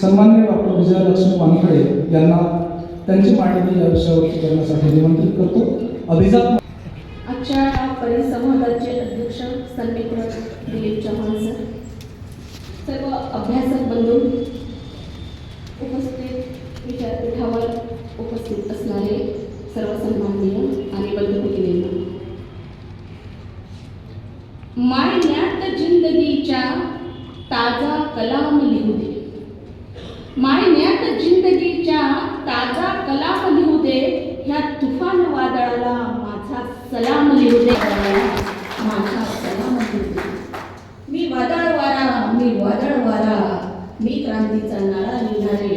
सन्माननीय डॉक्टर विजयलक्ष्मी वानखडे यांना त्यांची मांडणी या विषयावरती करण्यासाठी निमंत्रित करतो. अभिजात आजच्या परिसंवादाचे अध्यक्ष सन्मित्र दिलीप चव्हाण सर. सर्व अभ्यासक बंधू उपस्थित विद्यापीठावर उपस्थित असणारे सर्व सन्माननीय आणि बंधू भगिनींनो मायन्यात जिंदगीच्या ताजा कलाम लिहू दे. मायन्यात जिंदगीच्या ताजा कलाप लिहू दे ह्या तुफान वादळाला माझा सलाम लिहू दे माझा सलाम लिहू दे मी वादळ वारा मी वादळ वारा मी क्रांतीचा नारा लिहिणारे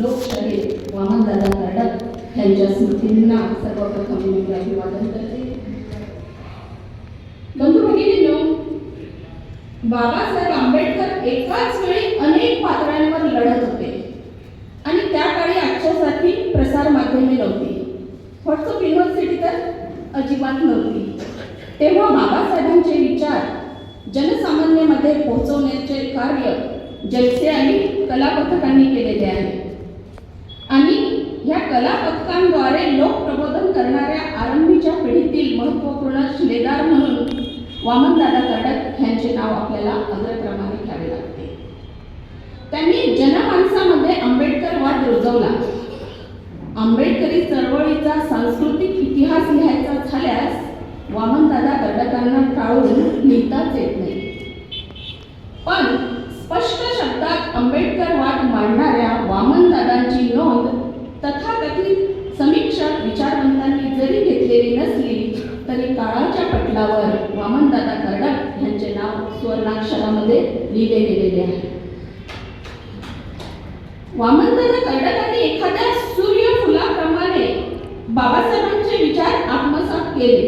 लोकशाही वामनदादा कर्डक यांच्या स्मृतींना सर्वप्रथम मी अभिवादन करते. बंधू भगिनींनो बाबासाहेब आंबेडकर एकाच वेळी अनेक पातळ्यांवर लढत होते. आणि त्या काळी आजच्यासाठी प्रसार माध्यमे नव्हती. व्हॉट्सअप युनिव्हर्सिटी तर अजिबात नव्हती. तेव्हा बाबासाहेबांचे विचार जनसामान्यामध्ये पोहोचवण्याचे कार्य जलसे आणि कलापथकांनी केलेले आहे. आणि ह्या कलापथकांद्वारे लोक वामनदादा कर्डक यांचे नाव आपल्याला अग्रक्रमाने घ्यावे लागते. त्यांनी जनमानसामध्ये आंबेडकरवाद रुजवला. आंबेडकरी चळवळीचा सांस्कृतिक इतिहास लिहायचा झाल्यास वामनदादा कर्डकांना टाळून लिहिताच येत नाही. पण स्पष्ट शब्दात आंबेडकरवाद मांडणाऱ्या वामनदादांची नोंद तथाकथित समीक्षक विचारवंतांनी जरी घेतलेली नसली तरी काळाच्या पटलावर वामनदादा कर्डक यांचे नाव सुवर्णाक्षरामध्ये लिहिले गेलेले आहे. वामनदादा कर्डकांनी एखाद्या सूर्यफुलाप्रमाणे बाबासाहेबांचे विचार आत्मसात केले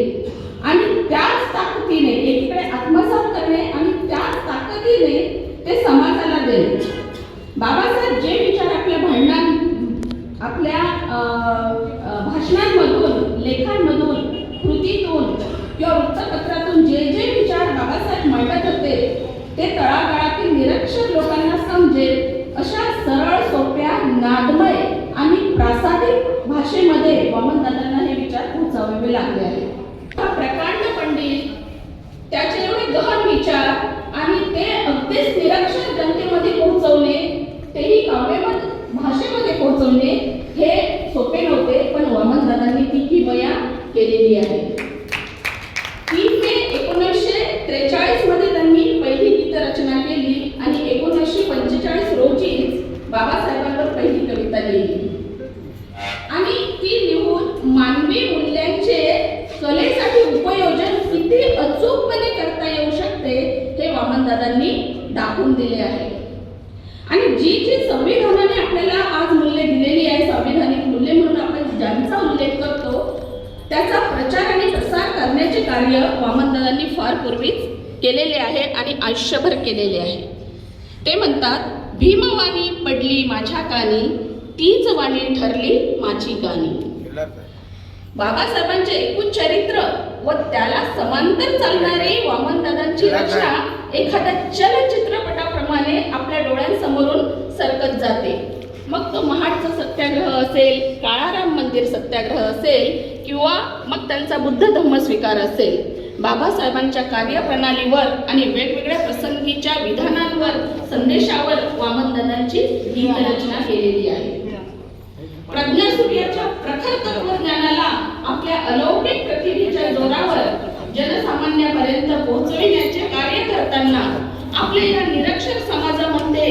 आणि त्याच ताकदीने एकीकडे आत्मसात करणे आणि त्याच ताकदीने ते समाजाला देणे. बाबासाहेब जे विचार आपल्या भांडणात आपल्या भाषणांमधून लेखांमधून कृतीतून किंवा वृत्तपत्रातून जे जे विचार बाबासाहेब मांडत होते ते तळागाळातील निरक्षर लोकांना समजेल. अशा सरळ सोप्या नादमय आणि प्रासादिक भाषेमध्ये वामनदादांना हे विचार पोहोचवावे लागले आहेत. हा प्रकांड पंडित त्याचे एवढे गहन विचार आणि ते अगदीच निरक्षर जनतेमध्ये पोहोचवणे तेही काव्यमत भाषेमध्ये पोहोचवणे हे सोपे नव्हते पण वामनदादांनी ती वया केलेली आहे तीन मे एकोणीसशे त्रेचाळीसमध्ये त्यांनी पहिली गीतरचना केली आणि एकोणीसशे पंचेचाळीस रोजी बाबासाहेबांवर पहिली कविता लिहिली आणि ती लिहून मानवी मूल्यांचे कलेसाठी उपयोजन किती अचूकपणे करता येऊ शकते हे वामनदादांनी दाखवून दिले आहे आणि जी जी संविधानाने आपल्याला आज मूल्य दिलेली आहे संविधानिक मूल्य म्हणून आपण ज्यांचा उल्लेख करतो त्याचा प्रचार आणि प्रसार करण्याचे कार्य वामनदादांनी फार पूर्वीच केलेले आहे आणि आयुष्यभर केलेले आहे. ते म्हणतात भीमवाणी पडली माझ्या कानी तीच वाणी ठरली माझी गाणी. बाबासाहेबांचे एकूण चरित्र व त्याला समांतर चालणारी वामनदादांची रचना एखाद्या चलचित्रपटाप्रमाणे आपल्या डोळ्यांसमोरून सरकत जाते. मग तो महाडचा सत्याग्रह असेल काळाराम मंदिर सत्याग्रह असेल किंवा मग त्यांचा बुद्ध धम्म स्वीकार असेल. बाबासाहेबांच्या कार्यप्रणालीवर आणि वेगवेगळ्या प्रसंगीच्या विधानांवर संदेशावर वामनदादांची गीतरचना केलेली आहे. प्रज्ञासूर्याच्या प्रखर तत्वज्ञानाला आपल्या अलौकिक प्रतिभेच्या जोरावर जनसामान्यापर्यंत पोहोचविण्याचे कार्य करताना आपल्या या निरक्षर समाजामध्ये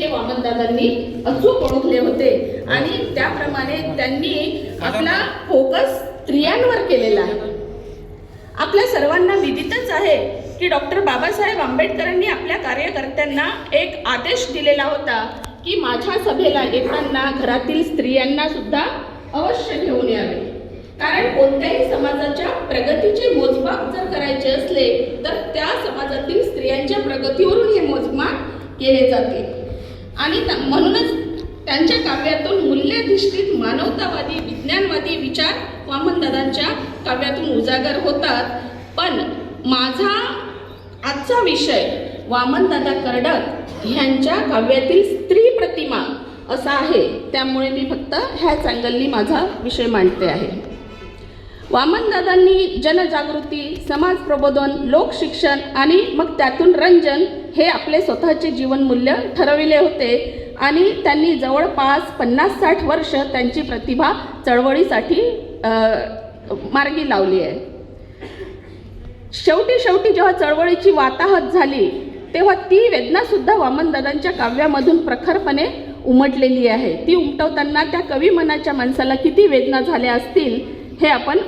हे वामनदादांनी अचूक ओळखले होते. आणि त्याप्रमाणे त्यांनी आपला फोकस स्त्रियांवर केलेला आहे. आपल्या सर्वांना विदितच आहे की डॉक्टर बाबासाहेब आंबेडकरांनी आपल्या कार्यकर्त्यांना एक आदेश दिलेला होता की माझ्या सभेला येताना घरातील स्त्रियांना सुद्धा अवश्य घेऊन यावे. कारण कोणत्याही समाजाच्या प्रगतीचे मोजमाप जर करायचे असले तर त्या समाजातील स्त्रियांच्या प्रगतीवरून हे मोजमाप केले जाते. आणि म्हणूनच त्यांच्या काव्यातून मूल्याधिष्ठित मानवतावादी विज्ञानवादी विचार वामनदादांच्या काव्यातून उजागर होतात. पण माझा आजचा विषय वामनदादा कर्डक ह्यांच्या काव्यातील स्त्री प्रतिमा असा आहे. त्यामुळे मी फक्त ह्याच अँगलनी माझा विषय मांडते आहे. वामनदादांनी जनजागृती समाज प्रबोधन लोकशिक्षण आणि मग त्यातून रंजन हे आपले स्वतःचे जीवनमूल्य ठरविले होते आणि त्यांनी जवळपास पन्नास साठ वर्ष त्यांची प्रतिभा चळवळीसाठी मार्गी लावली आहे. शेवटी शेवटी जेव्हा चळवळीची वाताहत झाली तेव्हा ती वेदनासुद्धा वामनदादांच्या काव्यामधून प्रखरपणे उमटलेली आहे. ती उमटवताना त्या कवी मनाच्या माणसाला किती वेदना झाल्या असतील हे आपण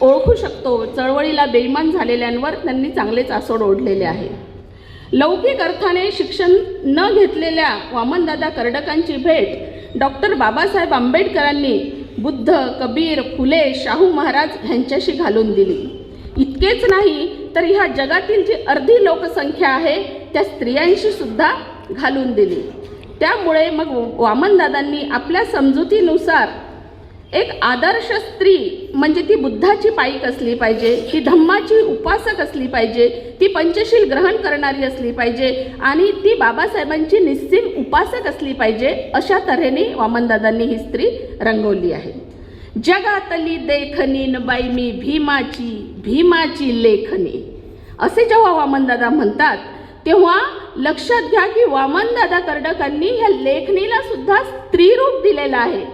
ओळखू शकतो. चळवळीला बेईमान झालेल्यांवर त्यांनी चांगलेच आसोड ओढलेले आहे. लौकिक अर्थाने शिक्षण न घेतलेल्या वामनदादा कर्डकांची भेट डॉक्टर बाबासाहेब आंबेडकरांनी बुद्ध कबीर फुले शाहू महाराज ह्यांच्याशी घालून दिली. इतकेच नाही तर ह्या जगातील जी अर्धी लोकसंख्या आहे त्या स्त्रियांशी सुद्धा घालून दिली. त्यामुळे मग वामनदादांनी आपल्या समजुतीनुसार एक आदर्श स्त्री म्हणजे ती बुद्धाची पाईक असली पाहिजे ती धम्माची उपासक असली पाहिजे ती पंचशील ग्रहण करणारी असली पाहिजे आणि ती बाबासाहेबांची निस्सीम उपासक असली पाहिजे अशा तऱ्हेने वामनदादांनी ही स्त्री रंगवली आहे. जगातली देखनीन बाई मी भीमाची भीमाची लेखनी असे जेव्हा वामनदादा म्हणतात तेव्हा लक्षात घ्या की वामनदादा कर्डकांनी ह्या लेखणीला सुद्धा स्त्रीरूप दिलेलं आहे.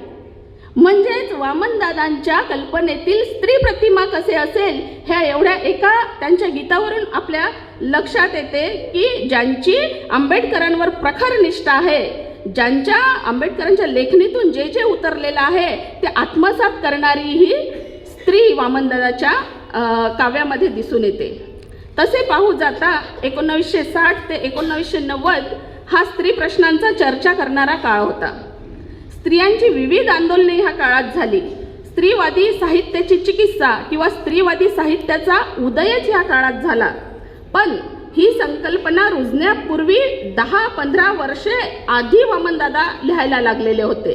म्हणजेच वामनदादांच्या कल्पनेतील स्त्री प्रतिमा कसे असेल ह्या एवढ्या एका त्यांच्या गीतावरून आपल्या लक्षात येते की ज्यांची आंबेडकरांवर प्रखर निष्ठा आहे ज्यांच्या आंबेडकरांच्या लेखणीतून जे जे उतरलेलं आहे ते आत्मसात करणारी ही स्त्री वामनदादाच्या काव्यामध्ये दिसून येते. तसे पाहू जाता एकोणावीसशे साठ ते एकोणावीसशे नव्वद हा स्त्री प्रश्नांचा चर्चा करणारा काळ होता. स्त्रियांची विविध आंदोलने ह्या काळात झाली. स्त्रीवादी साहित्याची चिकित्सा किंवा स्त्रीवादी साहित्याचा उदयच ह्या काळात झाला. पण ही संकल्पना रुजण्यापूर्वी दहा पंधरा वर्षे आधी वामनदादा लिहायला लागलेले होते.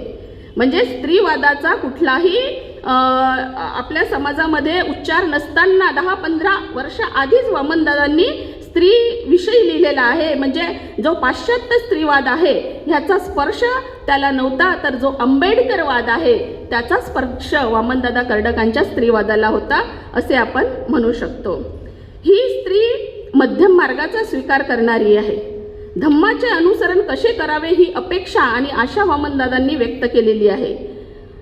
म्हणजे स्त्रीवादाचा कुठलाही आपल्या समाजामध्ये उच्चार नसताना दहा पंधरा वर्ष आधीच वामनदादांनी स्त्री विषयी लिहिलेला आहे. म्हणजे जो पाश्चात्य स्त्रीवाद आहे ह्याचा स्पर्श त्याला नव्हता तर जो आंबेडकरवाद आहे त्याचा स्पर्श वामनदादा कर्डकांच्या स्त्रीवादाला होता असे आपण म्हणू शकतो. ही स्त्री मध्यम मार्गाचा स्वीकार करणारी आहे. धम्माचे अनुसरण कसे करावे ही अपेक्षा आणि आशा वामनदादांनी व्यक्त केलेली आहे.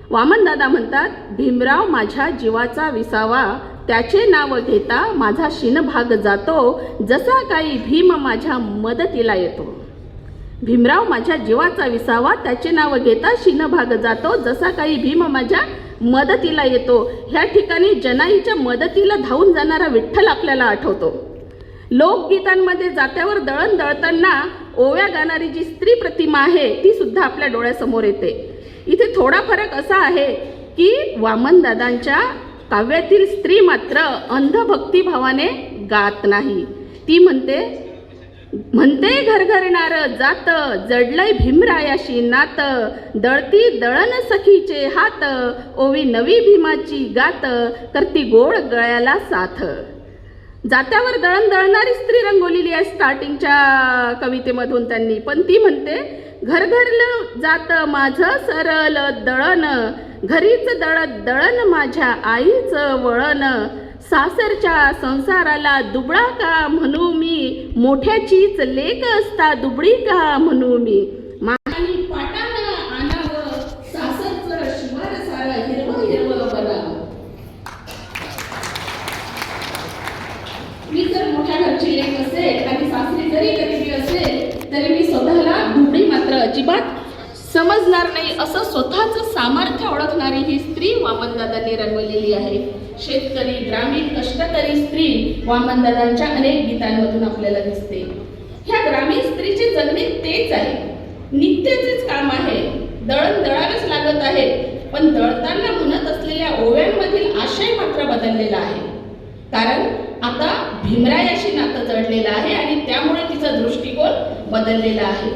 वामनदादा म्हणतात भीमराव माझ्या जीवाचा विसावा त्याचे नाव घेता माझा शिनभाग जातो जसा काही भीम माझ्या मदतीला येतो. भीमराव माझ्या जीवाचा विसावा त्याचे नाव घेता शिनभाग जातो जसा काही भीम माझ्या मदतीला येतो. ह्या ठिकाणी जनाईच्या मदतीला धावून जाणारा विठ्ठल आपल्याला आठवतो. लोकगीतांमध्ये जात्यावर दळण दळताना ओव्या गाणारी जी स्त्री प्रतिमा आहे ती सुद्धा आपल्या डोळ्यासमोर येते. इथे थोडा फरक असा आहे की वामनदादांच्या काव्यातील स्त्री मात्र अंधभक्तिभावाने गात नाही. ती म्हणते म्हणते घरघरणार जात जडलय भीमरायाशी नात दळती दळण सखीचे हात ओवी नवी भीमाची गात करती गोड गळ्याला साथ. जात्यावर दळण दळणारी स्त्री रंगवलेली आहे स्टार्टिंगच्या कवितेमधून त्यांनी. पण ती म्हणते घरघरलं जात माझं सरल दळण घरीच दळत दळण माझ्या आईचं वळण. सासरच्या संसाराला दुबळा का म्हणू मी? मोठ्याचीच लेक असता दुबळी का म्हणू मी माही पाटानं आणावं सासरचं शिवार सारं हिरवं हिरवं बनावं मी जर मोठ्या घरची लेख असेल आणि सासरी जरी गरिबी असेल तरी मी स्वतःला दुबळी मात्र अजिबात होणार नाही असं स्वतःचं सामर्थ्य ओळखणारी ही स्त्री वामनदादांनी रंगवलेली आहे. शेतकरी ग्रामीण कष्टकरी स्त्री वामनदादांच्या अनेक गीतांमधून आपल्याला दिसते. ह्या ग्रामीण स्त्रीचे जगणे तेच आहे. नित्याचेच काम आहे. दळण दळावेच लागत आहे पण दळताना म्हणत असलेल्या ओव्यांमधील आशय मात्र बदललेला आहे. कारण आता भीमरायाशी नातं जडलेलं आहे आणि त्यामुळे तिचा दृष्टिकोन बदललेला आहे.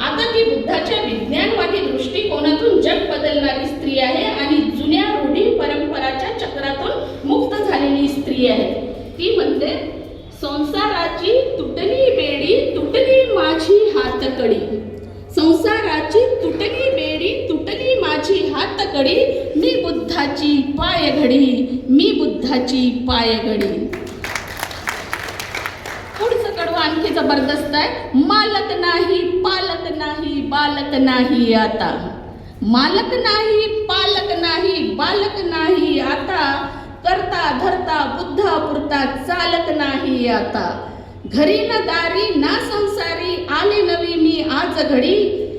आता ती बुद्धाच्या विज्ञानवादी दृष्टिकोनातून जग बदलणारी स्त्री आहे आणि जुन्या रूढी परंपराच्या चक्रातून मुक्त झालेली स्त्री आहे. ती म्हणते संसाराची तुटली बेडी तुटली माझी हातकडी. संसाराची तुटली बेडी तुटली माझी हातकडी. मी बुद्धाची पायघडी मी बुद्धाची पायघडी. आणखी जबरदस्त आहे. मालक नाही पालक नाही बालक नाही आता. मालक नाही पालक नाही बालक नाही आता. करता धरता बुद्धा पुरता चालक नाही आता. घरी न दारी ना संसारी आले नवी मी आज घडी.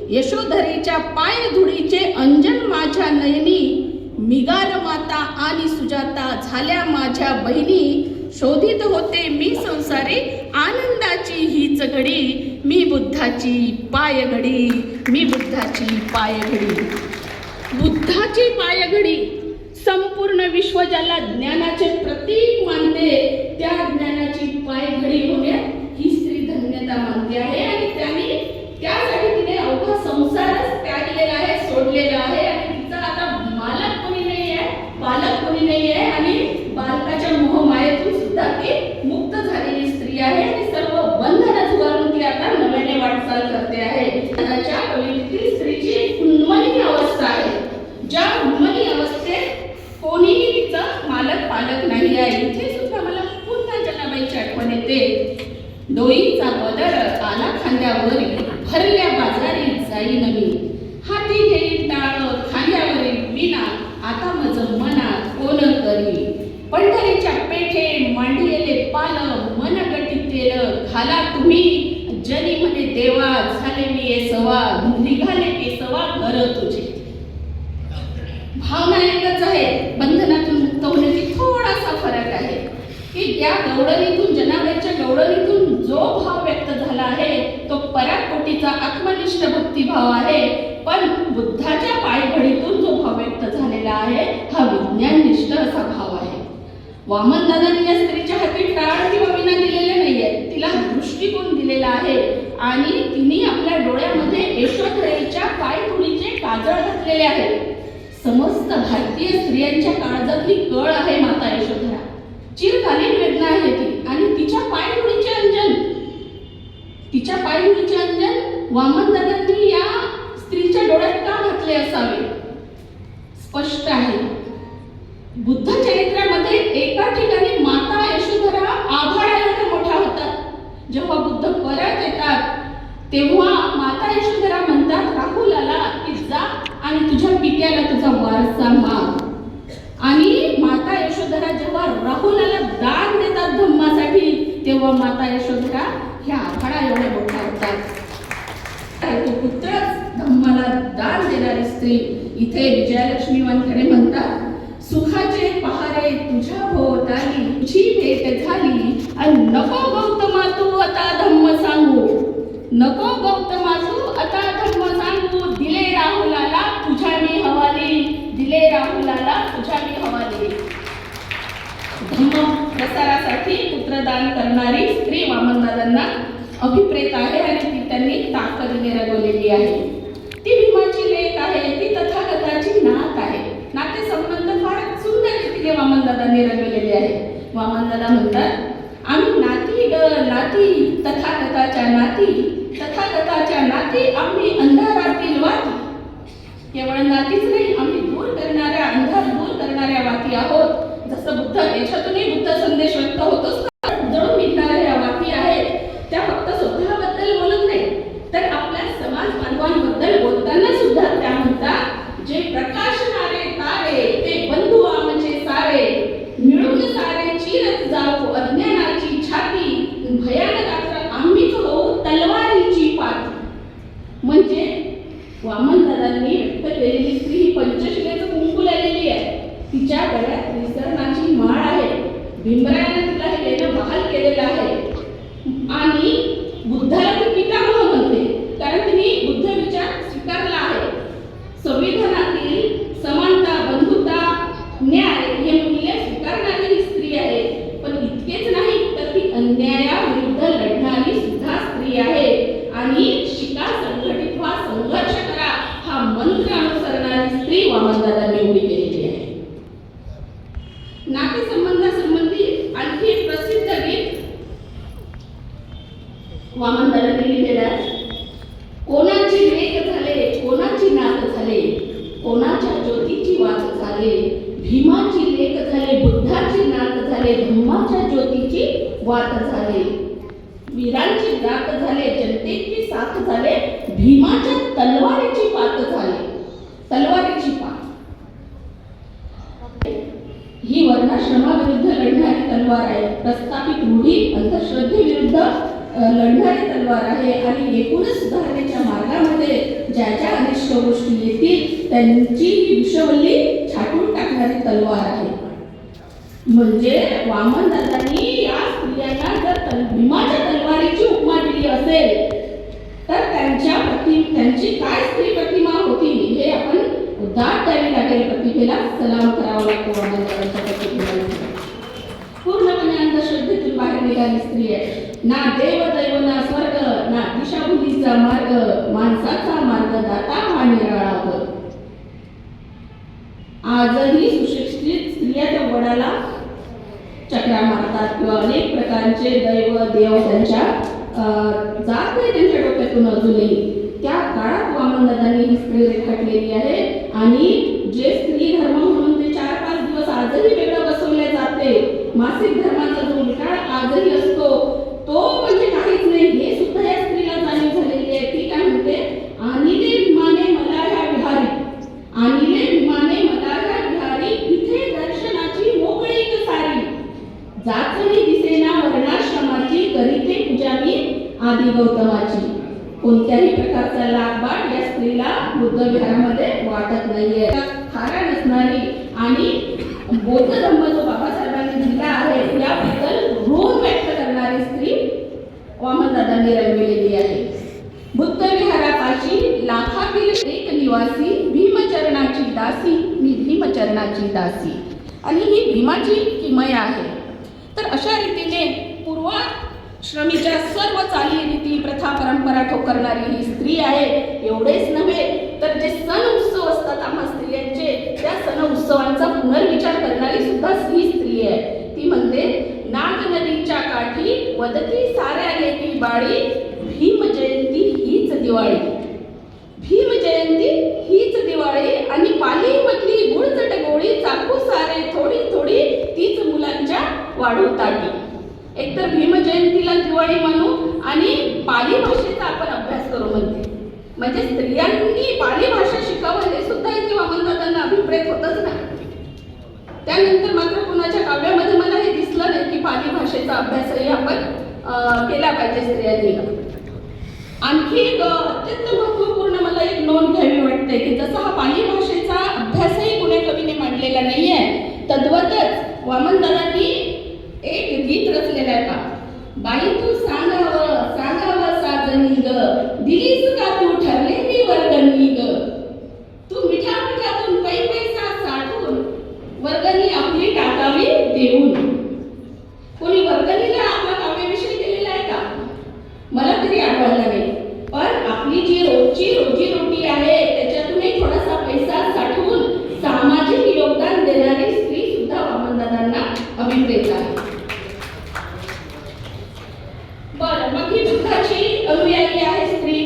यशोधरीच्या पाय धुडीचे अंजन माझ्या नयनी. मिगार माता आणि सुजाता झाल्या माझ्या बहिणी. शोधित होते मी संसारी आनंद हीच घडी मी बुद्धाची पायघडी मी बुद्धाची पायघडी. बुद्धाची पायघडी संपूर्ण विश्व ज्याला ज्ञानाचे प्रतीक मानते त्या ज्ञानाची पायघडी होण्यात ही स्त्री धन्यता मानते आहे आणि त्यांनी त्यासाठी तिने अवघा संसारच त्यागलेला आहे सोडलेला आहे आणि तिचा आता मालक कोणी नाही आहे पालक कोणी नाही आहे आणि बालकाच्या मोहमायेतून सुद्धा ती मुक्त झालेली स्त्री आहे तिचं मालक पालक नाही आहे. इथे सुद्धा मला पुन्हा जनाबाईची आठवण येते. डोईचा पदर आला खांद्यावर भरल्या बाजारी जाई नवी हाती घेई टाळ खांद्यावरील विना आता मज मनात कोण करी? पंढरीच्या पेठे मांडिलेले पाल मन गटीतेल घाला तुम्ही. जनी म्हणे देवा झाले मी सवा निघाले के सवा घर तुझे भावना एकच आहे बंधनातून मुक्त होण्याची थोडासा फरक आहे की या गवडणीतून गवडणीतून जो भाव व्यक्त झाला आहे तो पराकोटीचा आत्मनिष्ठ भक्तिभाव आहे. पण बुद्धाच्या पायघडीतून जो भाव व्यक्त झालेला आहे हा विज्ञाननिष्ठ असा भाव आहे. वामन दादांनी या स्त्रीच्या हाती टाळ किंवा विना दिलेले नाहीये. तिला दृष्टिकोन दिलेला आहे आणि तिने आपल्या डोळ्यामध्ये यशोधरेच्या पायधुळीचे काजळ घातलेले आहे. समस्त भारतीय स्त्रियांच्या काळजातली कळ आहे माता यशोधरा चिरकालीन वेदना आहे ती. आणि तिच्या पायधुळीचे अंजन. तिच्या पायधुळीचे अंजन वामन दादांनी या स्त्रीच्या डोळ्यात का घातले असावे? स्पष्ट आहे. बुद्ध चरित्रामध्ये एका ठिकाणी माता यशोधरा आभाळा मोठा मोठ्या होतात जेव्हा बुद्ध परत येतात तेव्हा माता यशोधरा म्हणतात राहुलाला की जा आणि तुझ्या पित्याला तुझा वारसा माग आणि माता यशोधरा जेव्हा राहुलाला दान देतात धम्मासाठी तेव्हा माता यशोधरा ह्या आखाडा एवढ्या मोठ्या होतात. तो पुत्रच. धम्माला दान देणारी स्त्री. इथे विजयालक्ष्मी वानखेडे म्हणतात सुखाचे पहारे तुझ्या भोवताली. तुझी भेट झाली. आणि नको गौतमा तू आता धम्म सांगू. नको गौतमा तू आता धम्म सांगू. दिले राहुलाला मी हवाली. दिले राहुलाला तुझ्या मी हवाली. धम्म प्रसारासाठी पुत्रदान करणारी स्त्री वामनदादांना अभिप्रेत आहे आणि ती त्यांनी ताकदीने रंगवलेली आहे. ती भीमाची लेख आहे ती तथागताची नात आहे. नाते संबंध फार सुंदर रीतीने वामनदादांनी रंगवलेले आहे. वामनदादा म्हणतात आम्ही नाती ग नाती तथागताच्या नाती तथागताच्या नाती आम्ही अंधारातील वाती. केवळ नातीच नाही आम्ही दूर करणाऱ्या अंधार दूर करणाऱ्या वाती आहोत. जसं बुद्ध याच्यातूनही बुद्ध संदेश व्यक्त होतोच ना, उजळून निघणाऱ्या या वाती आहेत त्या फक्त स्वतःबद्दल बोलत नाही तर आपल्या समाज बांधवांबद्दल बोलताना सुद्धा त्या म्हणतात जे प्रकाशणारे तारे ते बंधू आमचे सारे मिळून सारे चिरत जाऊ अज्ञानाची छाती भयानक रात्र आम्हीच होऊ तलवारीची पाती म्हणजे वामनदादांनी व्यक्त केलेली स्त्री ही पंचशिलेचं कुंकू लागलेली आहे तिच्या गळ्यात विसरणाची माळ आहे भीमरायाने तिला हे लेणं बहाल केलेलं आहे आणि बुद्धाला ती पितामह म्हणते कारण तिने बुद्ध विचार स्वीकारला आहे संविधानातील समानता बंधुता न्याय हे मूल्य स्वीकारणारी ही स्त्री आहे पण इतकेच नाही तर ती अन्यायाविरुद्ध लढणारी सुद्धा स्त्री आहे आणि शिका संघटित व्हा संघर्ष करा हा मंत्र अनुसरणारी स्त्री वामनदादांनी उभी केलेली आहे नातेसंबंधासंबंधी आणखी एक प्रसिद्ध गीत वामनदादांनी लिहिलेलं आहे कोणाची लेख झाले कोणाची नात झाले कोणाच्या ज्योतीची वात झाले भीमाची लेख झाले बुद्धाची नात झाले धम्माच्या ज्योतीची वात झाले वीरांची जात झाले जनतेची साथ झाले भीमाच्या तलवारीची पात झाले तलवारीची पात ही लढणारी तलवार आहे. प्रस्थापित रूढी अंधश्रद्धेविरुद्ध लढणारी तलवार आहे. आणि एकूणच सुधारणेच्या मार्गामध्ये ज्या ज्या अनिष्ट गोष्टी येतील त्यांची ही विषवल्ली छाटून टाकणारी तलवार आहे. म्हणजे वामन दादांनी या स्त्रियांना जर तल- भीमाच्या तलवारीची उपमा दिली असेल तर त्यांच्या प्रति त्यांची काय स्त्री प्रतिमा होती हे आपण दाद द्यावी लागेल प्रतिभेला सलाम करावा लागतो वामन प्रतिभेला पूर्णपणे अंधश्रद्धेतून बाहेर निघाली स्त्री आहे. ना देव दैव ना स्वर्ग ना दिशाभूलीचा मार्ग माणसाचा मार्ग दाता हा निराळा आजही सुशिक्षित स्त्रिया त्या वडाला चक्रा मारतात किंवा अनेक प्रकारचे दैव देव त्यांच्या जात नाही त्यांच्या डोक्यातून अजूनही. त्या काळात वामनदादांनी ही स्त्री रेखाटलेली आहे. आणि जे स्त्री धर्म म्हणून ते चार पाच दिवस आजही वेगळं बसवले जाते. मासिक धर्माचा जो विटाळ आजही असतो तो म्हणजे काहीच नाही. हे सुद्धा या स्त्रीला जाणीव झालेली आहे. ती काय म्हणते? आणिले विमाने मला ह्या विहारी. आणिले विमाने मला ह्या विहारी इथे दर्शनाची मोकळीक सारी. जाचणी दिसेना वर्णाश्रमाची करीते पूजा मी आदी गौतमाची कोणत्याही प्रकारचा लाभबाट या स्त्रीला बुद्धविहारामध्ये वाटत नाहीये. खारा नसणारी आणि बौद्ध धर्म जो बाबासाहेबांनी दिला आहे याबद्दल रोग व्यक्त करणारी स्त्री वामनदादांनी रंगविलेली आहे. बुद्धविहारापाशी लाखातील एक निवासी भीमचरणाची दासी मी भीमचरणाची दासी. आणि ही भीमाची किमय आहे. तर अशा रीतीने श्रमीच्या सर्व चालीरीती प्रथा परंपरा ठोकरणारी ही स्त्री आहे एवढेच नव्हे तर जे सण उत्सव असतात आम्हा स्त्रियांचे त्या सण उत्सवांचा पुनर्विचार करणारी सुद्धा ही स्त्री आहे ती म्हणते नाग नदीच्या काठी वदती साऱ्या लेकी बाळी भीम जयंती हीच दिवाळी भीम जयंती हीच दिवाळी आणि पाली मधली गुळचट गोळी चाकू सारे थोडी थोडी तीच मुलांच्या वाढू ताटी एकतर भीम जयंतीला दिवाळी म्हणू आणि पाली भाषेचा आपण अभ्यास करू म्हणते म्हणजे स्त्रियांनी पाली भाषा शिकावं हे सुद्धा इथे वामनदादांना अभिप्रेत होतच नाही. त्यानंतर मात्र कुणाच्या काव्यामध्ये मला हे दिसलं नाही की पाली भाषेचा अभ्यासही आपण केला पाहिजे स्त्रियांनी. आणखी एक अत्यंत महत्त्वपूर्ण मला एक नोंद घ्यावी वाटते की जसा हा पाली भाषेचा अभ्यासही कुण्या कवीने मांडलेला नाही आहे तद्वतच वामनदादांनी एक गीत रचलेलं आहे का? बाई तू सांगावं सांगावं साजनी ग दिलीस का तू ठरलेली वर्गणी ग तू मिठा मिठातून पै पैसा साठवून वर्गणी आपली टाकावी देऊन कोणी वर्गणीला आपला काव्यविषय केलेला आहे का मला तरी आठवलं नाही पण आपली जी रोजची रोजी रोटी आहे त्याच्यातूनही थोडासा पैसा साठवून सामाजिक योगदान देणारी स्त्री सुद्धा वामनदादांना अभिप्रेत आहे बरं मग ही बुद्धाची अनुयायी आहे स्त्री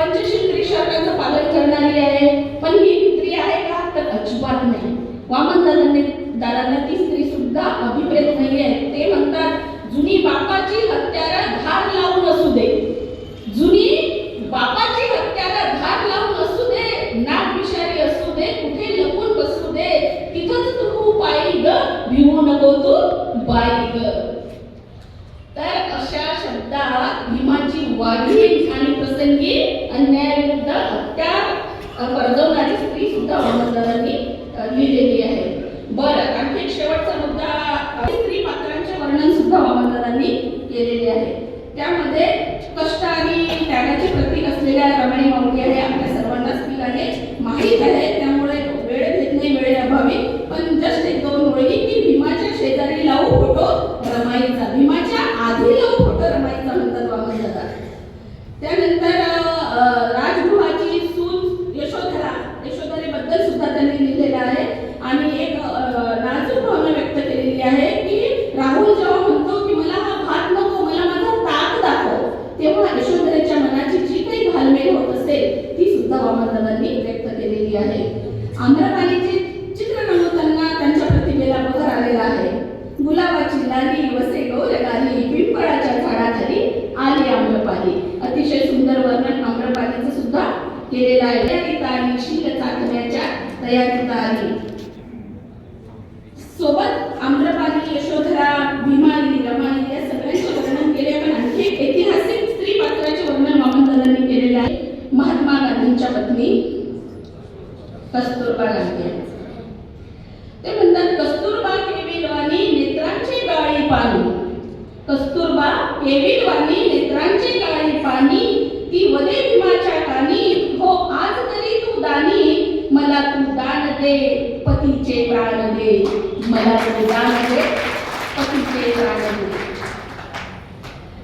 पंचशील त्रिशर्काचं पालन करणारी आहे. पण ही स्त्री आहे का? तर अजिबात नाही. वामनदादांनी दादांना ती स्त्री सुद्धा अभिप्रेत नाही आहे ते म्हणतात जुनी बापाची हत्यारा धार लावून असू दे. जुनी बापाची हत्यारा धार लावून असू दे. नाक विषारी असू दे. कुठे लपून बसू दे. तिथंच तू पायी ग. भिवू नको तू बाई ग तर अशा शब्दात भीमाची वाढी आणि प्रसंगी अन्यायाविरुद्ध हत्या अ, परजवणारी स्त्री सुद्धा लिहिलेली आहे. बरं आणखी एक शेवटचा मुद्दा स्त्री पात्रांचे वर्णन सुद्धा वामनदादांनी केलेले आहे. त्यामध्ये कष्ट आणि त्यागाचे प्रतीक असलेल्या रमणी माऊली आहे आपल्या सर्वांनाच ती आहे. माहीत आहे त्यामुळे આંધ્રપ્રદેશ दे पतीचे प्राण दे. मला दान दे म्हणजे पतीचे प्राण दे.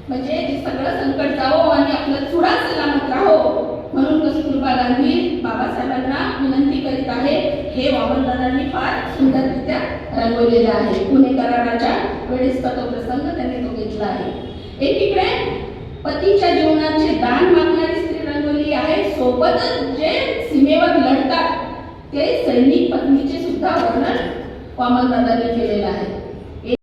म्हणजे सगळं संकट जावो आणि आपलं चुडा सलामत राहो. म्हणून कस्तुरबा गांधी बाबासाहेबांना विनंती करीत आहे हे वामनदादांनी फार सुंदररित्या रंगवलेलं आहे. पुणे कराराच्या वेळेस तो प्रसंग त्यांनी तो घेतला आहे. एकीकडे पतीच्या जीवनाचे दान मागणारी स्त्री रंगवली आहे सोबतच जे सीमेवर लढतात ते सैनिक पत्नीचे सुद्धा वर्णन वामनदादांनी केलेलं आहे.